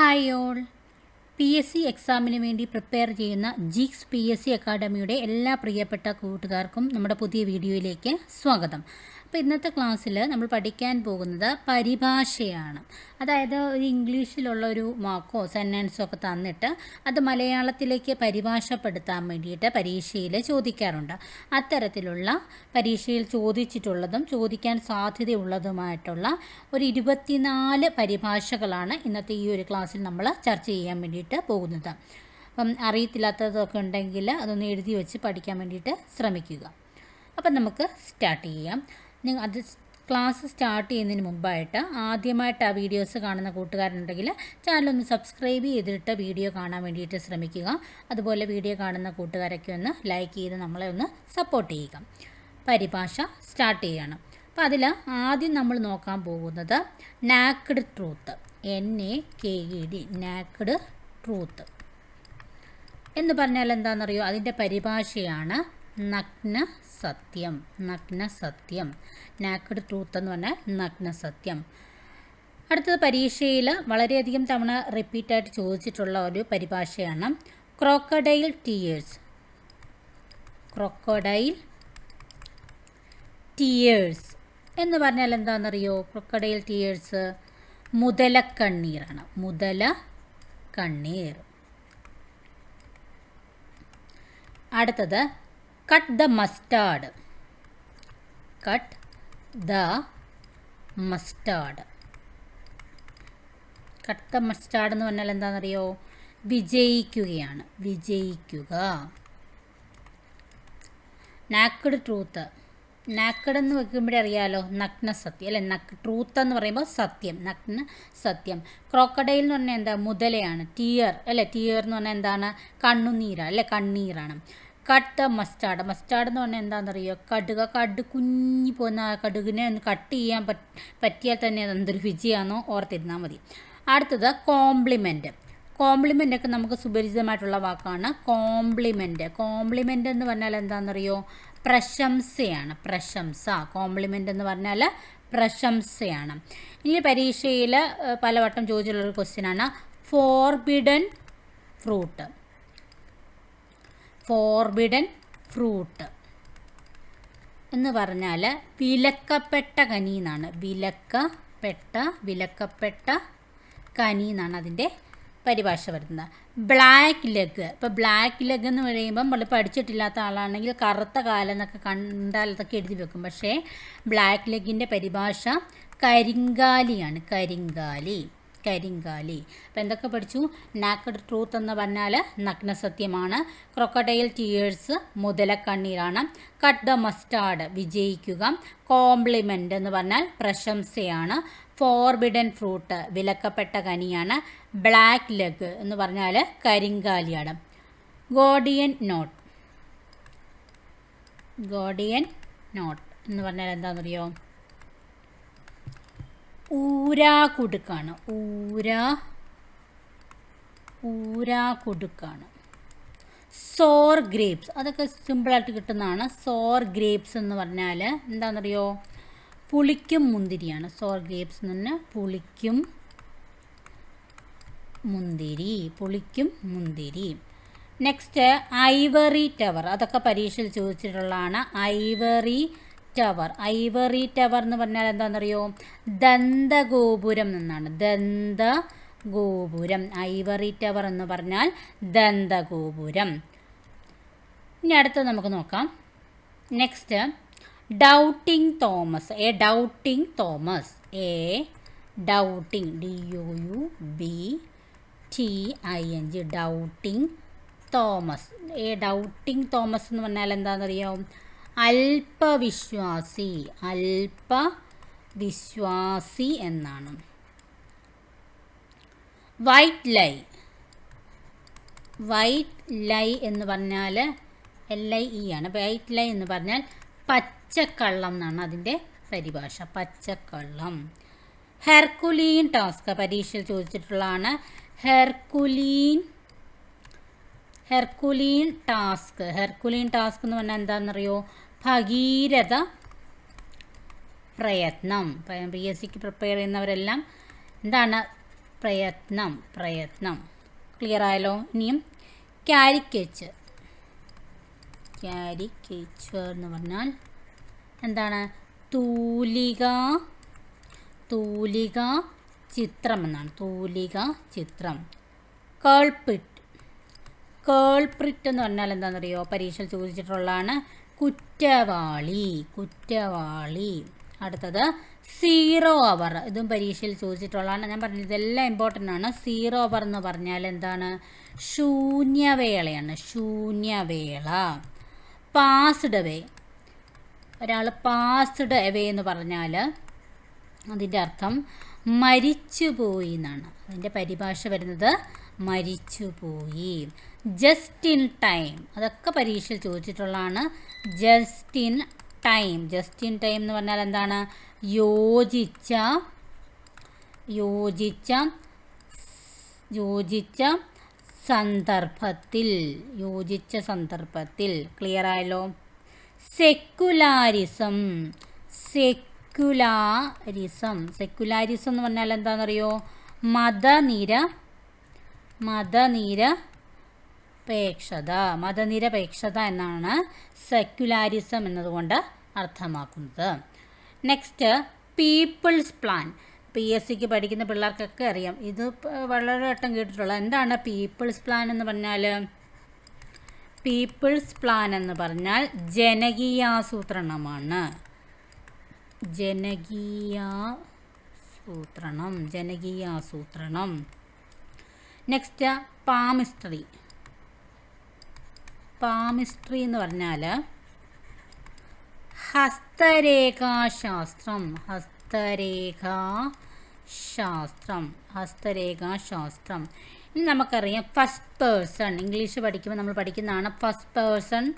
Hi all P S C എക്സാമിന് വേണ്ടി prepare ചെയ്യുന്ന ജിക്സ് പി എസ് സി അക്കാഡമിയുടെ എല്ലാ പ്രിയപ്പെട്ട കൂട്ടുകാർക്കും നമ്മുടെ പുതിയ വീഡിയോയിലേക്ക് സ്വാഗതം. അപ്പോൾ ഇന്നത്തെ ക്ലാസ്സിൽ നമ്മൾ പഠിക്കാൻ പോകുന്നത് പരിഭാഷയാണ്. അതായത് ഒരു ഇംഗ്ലീഷിലുള്ള ഒരു വാക്കോ സെന്റൻസോ ഒക്കെ തന്നിട്ട് അത് മലയാളത്തിലേക്ക് പരിഭാഷപ്പെടുത്താൻ വേണ്ടിയിട്ട് പരീക്ഷയിൽ ചോദിക്കാറുണ്ട്. അത്തരത്തിലുള്ള പരീക്ഷയിൽ ചോദിച്ചിട്ടുള്ളതും ചോദിക്കാൻ സാധ്യതയുള്ളതുമായിട്ടുള്ള ഒരു ഇരുപത്തിനാല് പരിഭാഷകളാണ് ഇന്നത്തെ ഈ ഒരു ക്ലാസ്സിൽ നമ്മൾ ചർച്ച ചെയ്യാൻ വേണ്ടിയിട്ട് പോകുന്നത്. അപ്പം അറിയത്തില്ലാത്തതൊക്കെ ഉണ്ടെങ്കിൽ അതൊന്ന് എഴുതി വെച്ച് പഠിക്കാൻ വേണ്ടിയിട്ട് ശ്രമിക്കുക. അപ്പം നമുക്ക് സ്റ്റാർട്ട് ചെയ്യാം. നിങ്ങൾ അത് ക്ലാസ് സ്റ്റാർട്ട് ചെയ്യുന്നതിന് മുമ്പായിട്ട് ആദ്യമായിട്ട് ആ വീഡിയോസ് കാണുന്ന കൂട്ടുകാരുണ്ടെങ്കിൽ ചാനലൊന്ന് സബ്സ്ക്രൈബ് ചെയ്തിട്ട് വീഡിയോ കാണാൻ വേണ്ടിയിട്ട് ശ്രമിക്കുക. അതുപോലെ വീഡിയോ കാണുന്ന കൂട്ടുകാരൊക്കെ ഒന്ന് ലൈക്ക് ചെയ്ത് നമ്മളെ ഒന്ന് സപ്പോർട്ട് ചെയ്യുക. പരിഭാഷ സ്റ്റാർട്ട് ചെയ്യണം. അപ്പോൾ അതിൽ ആദ്യം നമ്മൾ നോക്കാൻ പോകുന്നത് naked truth. N A K E D naked truth. എന്ന് പറഞ്ഞാൽ എന്താണെന്നറിയോ അതിന്റെ പരിഭാഷയാണ് നഗ്ന സത്യം നഗ്ന സത്യം നാക്ഡ് ട്രൂത്ത് എന്ന് പറഞ്ഞാൽ നഗ്ന സത്യം അടുത്തത് പരീക്ഷയിൽ വളരെയധികം തവണ റിപ്പീറ്റായിട്ട് ചോദിച്ചിട്ടുള്ള ഒരു പരിഭാഷയാണ് ക്രോക്കഡൈൽ ടീയേഴ്സ് ക്രോക്കഡൈൽ ടീയേഴ്സ് എന്ന് പറഞ്ഞാൽ എന്താണെന്നറിയോ? ക്രൊക്കഡൈൽ ടീയേഴ്സ് മുതലക്കണ്ണീറാണ്. മുതല കണ്ണീർ അടുത്തത് cut the mustard cut the mustard cut the mustard എന്ന് പറഞ്ഞാൽ എന്താണെന്നറിയോ? വിജയിക്കുകയാണ്. വിജയിക്കുക. നാക്കഡ് ട്രൂത്ത് നാക്കഡ് എന്ന് വെക്കുമ്പോഴേ അറിയാലോ നഗ്ന സത്യം. അല്ലെ? നക് ട്രൂത്ത് എന്ന് പറയുമ്പോൾ സത്യം. നഗ്ന സത്യം. ക്രോക്കഡൈൽ എന്ന് പറഞ്ഞാൽ എന്താ? മുതലയാണ്. ടിയർ അല്ലെ? ടിയർ എന്ന് പറഞ്ഞാൽ എന്താണ്? കണ്ണുനീരാണ്. അല്ലെ? കണ്ണീരാണ്. Cut mustard. മസ്റ്റാർഡ് എന്ന് പറഞ്ഞാൽ എന്താണെന്നറിയോ? കടുക കടു കുഞ്ഞി പോകുന്ന ആ കടുകിനെ ഒന്ന് കട്ട് ചെയ്യാൻ പറ്റ പറ്റിയാൽ തന്നെ അതെന്തൊരു വിജയമാണെന്നോ ഓർത്തിരുന്നാൽ മതി. അടുത്തത് കോംപ്ലിമെന്റ് കോംപ്ലിമെന്റ് ഒക്കെ നമുക്ക് സുപരിചിതമായിട്ടുള്ള വാക്കാണ് കോംപ്ലിമെന്റ്. കോംപ്ലിമെന്റ് എന്ന് പറഞ്ഞാൽ എന്താണെന്നറിയോ? പ്രശംസയാണ്. പ്രശംസ. കോംപ്ലിമെന്റ് എന്ന് പറഞ്ഞാൽ പ്രശംസയാണ്. ഇനി പരീക്ഷയിൽ പലവട്ടം ചോദിച്ചിട്ടുള്ളൊരു ക്വസ്റ്റ്യനാണ് ഫോർബിഡൻ ഫ്രൂട്ട് ഫോർബിഡൻ ഫ്രൂട്ട് എന്ന് പറഞ്ഞാൽ വിലക്കപ്പെട്ട കനി എന്നാണ്. വിലക്കപ്പെട്ട വിലക്കപ്പെട്ട കനി എന്നാണ് അതിന്റെ പരിഭാഷ വരുന്നത്. Black leg. ഇപ്പോൾ ബ്ലാക്ക് ലെഗ് എന്ന് പറയുമ്പം നമ്മൾ പഠിച്ചിട്ടില്ലാത്ത ആളാണെങ്കിൽ കറുത്ത കാലം എന്നൊക്കെ കണ്ടാൽ അതൊക്കെ എഴുതി വെക്കും. പക്ഷേ ബ്ലാക്ക് ലെഗിന്റെ പരിഭാഷ കരിങ്കാലിയാണ്. കരിങ്കാലി. കരിങ്കാലി. അപ്പോൾ എന്തൊക്കെ പഠിച്ചു? നാക്കഡ് ട്രൂത്ത് എന്ന് പറഞ്ഞാൽ നഗ്നസത്യമാണ്. ക്രൊക്കഡൈൽ ടീയേഴ്സ് മുതലക്കണ്ണീരാണ് കട്ട് ദ മസ്റ്റാർഡ് വിജയിക്കുക. കോംപ്ലിമെന്റ് എന്ന് പറഞ്ഞാൽ പ്രശംസയാണ്. ഫോർബിഡൻ ഫ്രൂട്ട് വിലക്കപ്പെട്ട കനിയാണ്. ബ്ലാക്ക് ലെഗ് എന്ന് പറഞ്ഞാൽ കരിങ്കാലിയാണ്. ഗോഡിയൻ നോട്ട് ഗോഡിയൻ നോട്ട് എന്ന് പറഞ്ഞാൽ എന്താണെന്നറിയോ ഊരാ കൊടുക്കാണ്. ഊരാ ഊരാ കൊടുക്കാണ്. Sour grapes. അതൊക്കെ സിമ്പിളായിട്ട് കിട്ടുന്നതാണ്. സോർ ഗ്രേപ്സ് എന്ന് പറഞ്ഞാൽ എന്താണെന്നറിയോ? പുളിക്കും മുന്തിരിയാണ്. സോർ ഗ്രേപ്സ് എന്ന് പറഞ്ഞാൽ പുളിക്കും മുന്തിരി. പുളിക്കും മുന്തിരി. നെക്സ്റ്റ് ഐവറി ടവർ അതൊക്കെ പരീക്ഷയിൽ ചോദിച്ചിട്ടുള്ളതാണ്. ഐവറി ടവർ ഐവറി ടവർ എന്ന് പറഞ്ഞാൽ എന്താണെന്നറിയോ? ദന്തഗോപുരം എന്നാണ്. ദന്ത ഗോപുരം ഐവറി ടവർ എന്ന് പറഞ്ഞാൽ ദന്തഗോപുരം. ഇനി അടുത്തത് നമുക്ക് നോക്കാം. Next doubting Thomas a doubting Thomas a doubting D O U B T I N G doubting Thomas a doubting Thomas എന്ന് പറഞ്ഞാൽ എന്താണെന്നറിയോ? അല്പവിശ്വാസി അല്പവിശ്വാസി എന്നാണ്. വൈറ്റ് ലൈ. വൈറ്റ് ലൈ എന്ന് പറഞ്ഞാൽ എൽ ഐ ഇ ആണ്. വൈറ്റ് ലൈ എന്ന് പറഞ്ഞാൽ പച്ചക്കള്ളം എന്നാണ് അതിന്റെ പരിഭാഷ. പച്ചക്കള്ളം. ഹെർക്കുലീൻ ടാസ്ക് പരീക്ഷയിൽ ചോദിച്ചിട്ടുള്ളതാണ്. ഹെർക്കുലീൻ ഹെർക്കുലീൻ ടാസ്ക്. ഹെർക്കുലീൻ ടാസ്ക് എന്ന് പറഞ്ഞാൽ എന്താണെന്നറിയോ? ഭഗീരഥ പ്രയത്നം. പി എസ് സിക്ക് പ്രിപ്പയർ ചെയ്യുന്നവരെല്ലാം എന്താണ്? പ്രയത്നം പ്രയത്നം. ക്ലിയർ ആയല്ലോ? ഇനിയും ക്യാരിക്കേച്ചർ ക്യാരിക്കേച്ചർ എന്ന് പറഞ്ഞാൽ എന്താണ്? തൂലിക തൂലിക ചിത്രം എന്നാണ്. തൂലിക ചിത്രം. കേൾപ്പിറ്റ് കേൾപ്രിറ്റ് എന്ന് പറഞ്ഞാൽ എന്താണെന്നറിയോ? പരീക്ഷയിൽ ചോദിച്ചിട്ടുള്ളതാണ് കുറ്റവാളി കുറ്റവാളി. അടുത്തത് സീറോ അവർ. ഇതും പരീക്ഷയിൽ ചോദിച്ചിട്ടുള്ളതാണ്. ഞാൻ പറഞ്ഞത് ഇതെല്ലാം ഇമ്പോർട്ടന്റ് ആണ്. സീറോ അവർ എന്ന് പറഞ്ഞാൽ എന്താണ്? ശൂന്യവേളയാണ്. ശൂന്യവേള. Passed way. ഒരാൾ പാസ്ഡ് വേ എന്ന് പറഞ്ഞാൽ അതിന്റെ അർത്ഥം മരിച്ചുപോയി എന്നാണ്. അതിന്റെ പരിഭാഷ വരുന്നത് മരിച്ചുപോയി. ജസ്റ്റ് ഇൻ ടൈം അതൊക്കെ പരീക്ഷയിൽ ചോദിച്ചിട്ടുള്ളതാണ്. Just in time just in time എന്ന് പറഞ്ഞാൽ എന്താണ്? യോജിച്ച യോജിച്ച യോജിച്ച സന്ദർഭത്തിൽ യോജിച്ച സന്ദർഭത്തിൽ. ക്ലിയർ ആയല്ലോ? സെക്കുലാരിസം സെക്കുലാരിസം സെക്കുലാരിസം എന്ന് പറഞ്ഞാൽ എന്താണെന്നറിയോ? മതനിര മതനിരപേക്ഷത മതനിരപേക്ഷത എന്നാണ് സെക്യുലാരിസം എന്നതുകൊണ്ട് അർത്ഥമാക്കുന്നത്. Next people's plan P S സിക്ക് പഠിക്കുന്ന പിള്ളേർക്കൊക്കെ അറിയാം. ഇത് വളരെ വട്ടം കേട്ടിട്ടുള്ള എന്താണ് പീപ്പിൾസ് പ്ലാൻ എന്ന് പറഞ്ഞാൽ? പീപ്പിൾസ് പ്ലാൻ എന്ന് പറഞ്ഞാൽ ജനകീയാസൂത്രണമാണ്. ജനകീയാസൂത്രണം ജനകീയാസൂത്രണം. നെക്സ്റ്റ് പാമിസ്ട്രി പാമിസ്ട്രി എന്ന് പറഞ്ഞാൽ ഹസ്തരേഖാശാസ്ത്രം ഹസ്തരേഖാശാസ്ത്രം ഹസ്തരേഖാശാസ്ത്രം. ഇനി നമുക്കറിയാം ഫസ്റ്റ് പേഴ്സൺ ഇംഗ്ലീഷ് പഠിക്കുമ്പോൾ നമ്മൾ പഠിക്കുന്നതാണ് first person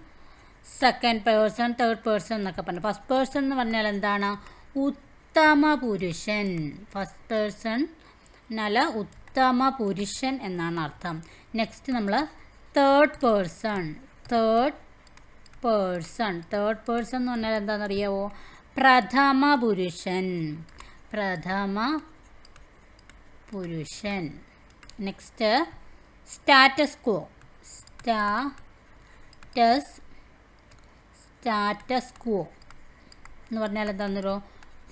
second person third person എന്നൊക്കെ പറഞ്ഞു. ഫസ്റ്റ് പേഴ്സൺ എന്ന് പറഞ്ഞാൽ എന്താണ്? ഉത്തമ പുരുഷൻ. ഫസ്റ്റ് പേഴ്സൺ എന്നാൽ ഉത്തമ പുരുഷൻ എന്നാണ് അർത്ഥം. നെക്സ്റ്റ് നമ്മൾ third person third person third person എന്ന് പറഞ്ഞാൽ എന്താണെന്നറിയാവോ? പ്രഥമ പുരുഷൻ. പ്രഥമ പുരുഷൻ. Next status quo status status quo എന്ന് പറഞ്ഞാൽ എന്താണെന്നോ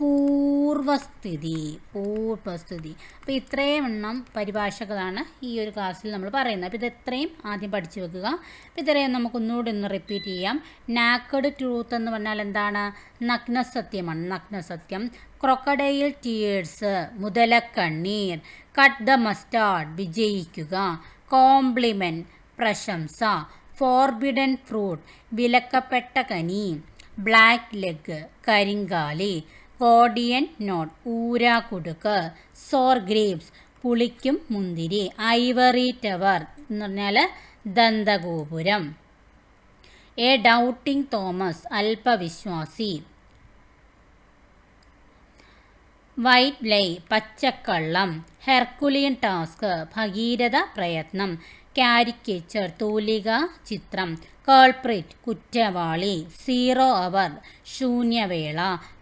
പൂർവസ്ഥിതി പൂർവസ്ഥിതി. അപ്പോൾ ഇത്രയും എണ്ണം പരിഭാഷകളാണ് ഈ ഒരു ക്ലാസ്സിൽ നമ്മൾ പറയുന്നത്. അപ്പോൾ ഇത് ഇത്രയും ആദ്യം പഠിച്ചു വെക്കുക. അപ്പോൾ ഇത്രയും നമുക്കൊന്നുകൂടി ഒന്ന് റിപ്പീറ്റ് ചെയ്യാം. നാക്കഡ് ട്രൂത്ത് എന്ന് പറഞ്ഞാൽ എന്താണ്? നഗ്നസത്യമാണ്. നഗ്നസത്യം. ക്രൊക്കഡൈൽ ടീയേഴ്സ് മുതലക്കണ്ണീർ. കട്ട് ദ മസ്റ്റാർഡ് വിജയിക്കുക. കോംപ്ലിമെന്റ് പ്രശംസ. ഫോർബിഡൻ ഫ്രൂട്ട് വിലക്കപ്പെട്ട കനി. Black leg കരിങ്കാലി. Gordian knot. ഊരാക്കുടുക്ക് sour grapes പുളിക്കും മുന്തിരി. ഐവറി ടവർ എന്ന് പറഞ്ഞാൽ ദന്തഗോപുരം. A doubting Thomas. അല്പവിശ്വാസി. White lie പച്ചക്കള്ളം. Herculean task. ഭഗീരഥ പ്രയത്നം. കാരിക്കേച്ചർ തൂലിക ചിത്രം. കേൾപ്രിറ്റ്. കുറ്റവാളി. സീറോ അവർ. ശൂന്യവേള.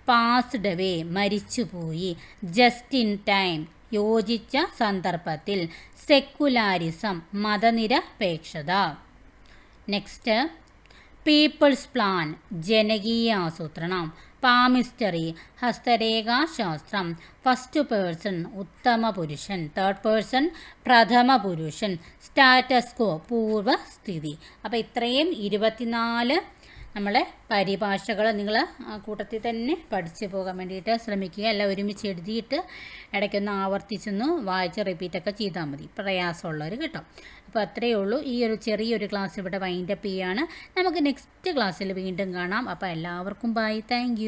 പാസ്ഡ് വേ മരിച്ചുപോയി. ജസ്റ്റ് ഇൻ ടൈം യോജിച്ച സന്ദർഭത്തിൽ സെക്കുലാരിസം മതനിരപേക്ഷത. നെക്സ്റ്റ് പീപ്പിൾസ് പ്ലാൻ ജനകീയ ആസൂത്രണം. പാമിസ്റ്ററി ഹസ്തരേഖാശാസ്ത്രം. ഫസ്റ്റ് പേഴ്സൺ ഉത്തമ പുരുഷൻ. തേർഡ് പേഴ്സൺ പ്രഥമ പുരുഷൻ. സ്റ്റാറ്റസ്കോ പൂർവസ്ഥിതി അപ്പോൾ ഇത്രയും ഇരുപത്തിനാല് നമ്മളെ പരിഭാഷകൾ നിങ്ങൾ കൂട്ടത്തിൽ തന്നെ പഠിച്ചു പോകാൻ വേണ്ടിയിട്ട് ശ്രമിക്കുക. എല്ലാം ഒരുമിച്ച് എഴുതിയിട്ട് ഇടയ്ക്കൊന്ന് ആവർത്തിച്ചൊന്ന് വായിച്ച് റിപ്പീറ്റൊക്കെ ചെയ്താൽ മതി. പ്രയാസമുള്ളവർ കേട്ടോ. അപ്പോൾ അത്രയേ ഉള്ളൂ. ഈ ഒരു ചെറിയൊരു ക്ലാസ് ഇവിടെ വൈൻഡപ്പ് ചെയ്യാണ്. നമുക്ക് നെക്സ്റ്റ് ക്ലാസ്സിൽ വീണ്ടും കാണാം. അപ്പോൾ എല്ലാവർക്കും ബൈ താങ്ക്